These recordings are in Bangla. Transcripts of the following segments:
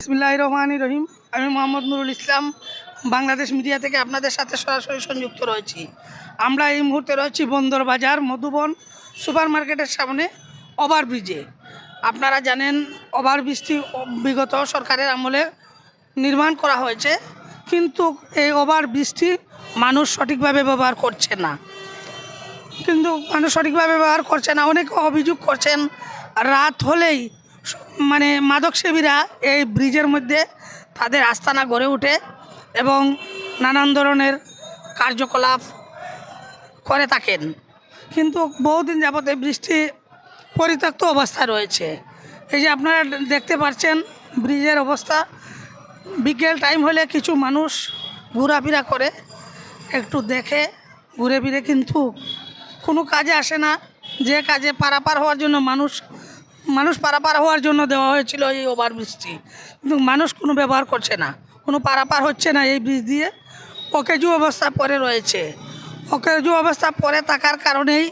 বিসমিল্লাহ রহমান রহিম। আমি মোহাম্মদ নুরুল ইসলাম, বাংলাদেশ মিডিয়া থেকে আপনাদের সাথে সরাসরি সংযুক্ত রয়েছি। আমরা এই মুহূর্তে রয়েছি বন্দর বাজার, মধুবন সুপার মার্কেটের সামনে ওভারব্রিজে আপনারা জানেন ওভারব্রিজটি বিগত সরকারের আমলে নির্মাণ করা হয়েছে, কিন্তু এই ওভারব্রিজটি মানুষ সঠিকভাবে ব্যবহার করছে না। কিন্তু মানুষ সঠিকভাবে ব্যবহার করছে না, অনেকে অভিযোগ করছেন, রাত হলেই মানে মাদক সেবীরা এই ব্রিজের মধ্যে তাদের আস্তানা গড়ে ওঠে এবং নানান ধরনের কার্যকলাপ করে থাকেন। কিন্তু বহুদিন যাবত এই ব্রিজটি পরিত্যক্ত অবস্থা রয়েছে। এই যে আপনারা দেখতে পাচ্ছেন ব্রিজের অবস্থা, বিকেল টাইম হলে কিছু মানুষ ঘোরাফেরা করে, একটু দেখে, ঘুরে ফিরে, কিন্তু কোনো কাজে আসে না। যে কাজে পারাপার হওয়ার জন্য মানুষ মানুষ পারাপার হওয়ার জন্য দেওয়া হয়েছিল এই ওভার ব্রিজটি। কিন্তু মানুষ কোনো ব্যবহার করছে না। কোনো পারাপার হচ্ছে না এই ব্রিজ দিয়ে। অকেজু অবস্থা পরে রয়েছে। অকেজু অবস্থা পরে থাকার কারণেই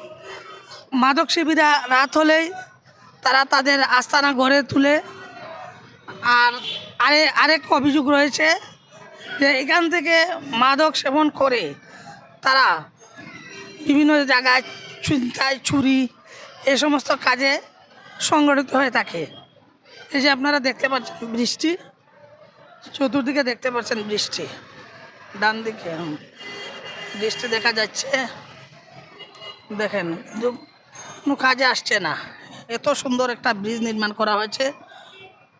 মাদক শিবিরা রাত হলেই তারা তাদের আস্তানা গড়ে তুলে আর আরে আরেক অভিযোগ রয়েছে যে এখান থেকে মাদক সেবন করে তারা বিভিন্ন জায়গায় চিন্তায় চুরি এ সমস্ত কাজে সংগঠিত হয়ে থাকে। এই যে আপনারা দেখতে পাচ্ছেন বৃষ্টি, চতুর্দিকে দেখতে পাচ্ছেন বৃষ্টি। ডান দিকে বৃষ্টি দেখা যাচ্ছে। দেখেন, কিন্তু কোনো কাজে আসছে না। এত সুন্দর একটা ব্রিজ নির্মাণ করা হয়েছে।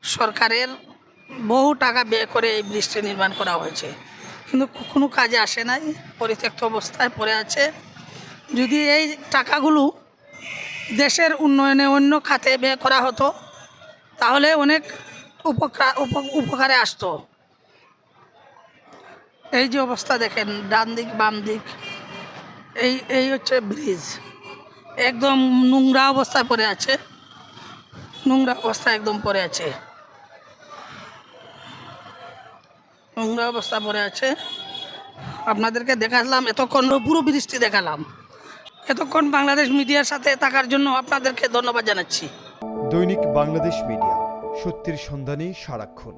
সরকারের বহু টাকা ব্যয় করে এই ব্রিজটি নির্মাণ করা হয়েছে। কিন্তু কোনো কাজে আসে নাই, পরিত্যক্ত অবস্থায় পড়ে আছে। যদি এই টাকাগুলো দেশের উন্নয়নে অন্য খাতে ব্যয় করা হতো, তাহলে অনেক উপকার, উপ- উপকারে আসতো। এই যে অবস্থা দেখেন, ডান দিক, বাম দিক, এই এই হচ্ছে ব্রিজ। একদম নোংরা অবস্থায় পড়ে আছে। নোংরা অবস্থা একদম পড়ে আছে। নোংরা অবস্থা পড়ে আছে। আপনাদেরকে দেখালাম, এতক্ষণ পুরো বৃষ্টি দেখালাম। এতক্ষণ বাংলাদেশ মিডিয়ার সাথে থাকার জন্য আপনাদেরকে ধন্যবাদ জানাচ্ছি। দৈনিক বাংলাদেশ মিডিয়া, সত্যির সন্ধানে সারাক্ষণ।